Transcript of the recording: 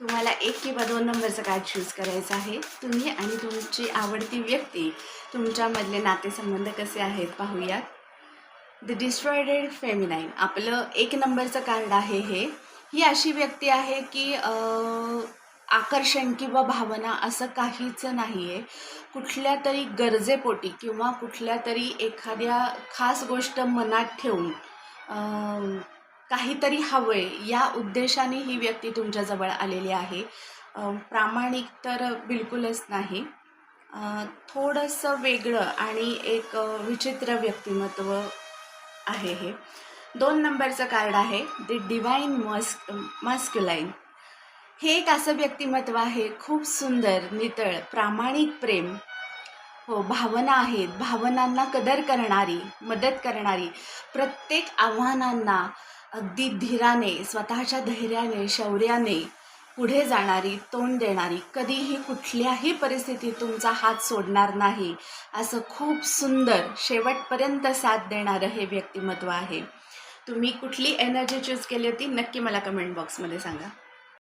तुम्हाला एक किंवा दोन नंबरचं कार्ड चूज करायचं आहे. तुम्ही आणि तुमची आवडती व्यक्ती तुमच्यामधले नातेसंबंध कसे आहेत पाहूयात. द डिस्ट्रॉयडेड फेमिनाईन आपलं एक नंबरचं कार्ड आहे हे. ही अशी व्यक्ती आहे की आकर्षण किंवा भावना असं काहीच नाही आहे कुठल्या तरी गरजेपोटी किंवा कुठल्या तरी एखाद्या खास गोष्ट मनात ठेवून काहीतरी हवं आहे या उद्देशाने ही व्यक्ती तुमच्याजवळ आलेली आहे. प्रामाणिक तर बिलकुलच नाही. थोडंसं वेगळं आणि एक विचित्र व्यक्तिमत्व आहे हे. दोन नंबरचं कार्ड आहे. द डिवाईन मस्क मस्क्युलाईन हे एक असं व्यक्तिमत्व आहे. खूप सुंदर नितळ प्रामाणिक प्रेम. हो भावना आहेत. भावनांना कदर करणारी मदत करणारी. प्रत्येक आव्हानांना अगदी धीराने स्वतःच्या धैर्याने शौर्याने पुढे जाणारी तोंड देणारी कधीही कुठल्याही परिस्थितीत तुमचा हात सोडणार नाही असं खूप सुंदर शेवटपर्यंत साथ देणारं हे व्यक्तिमत्व आहे. तुम्ही कुठली एनर्जी चूज केली होती नक्की मला कमेंट बॉक्समध्ये सांगा.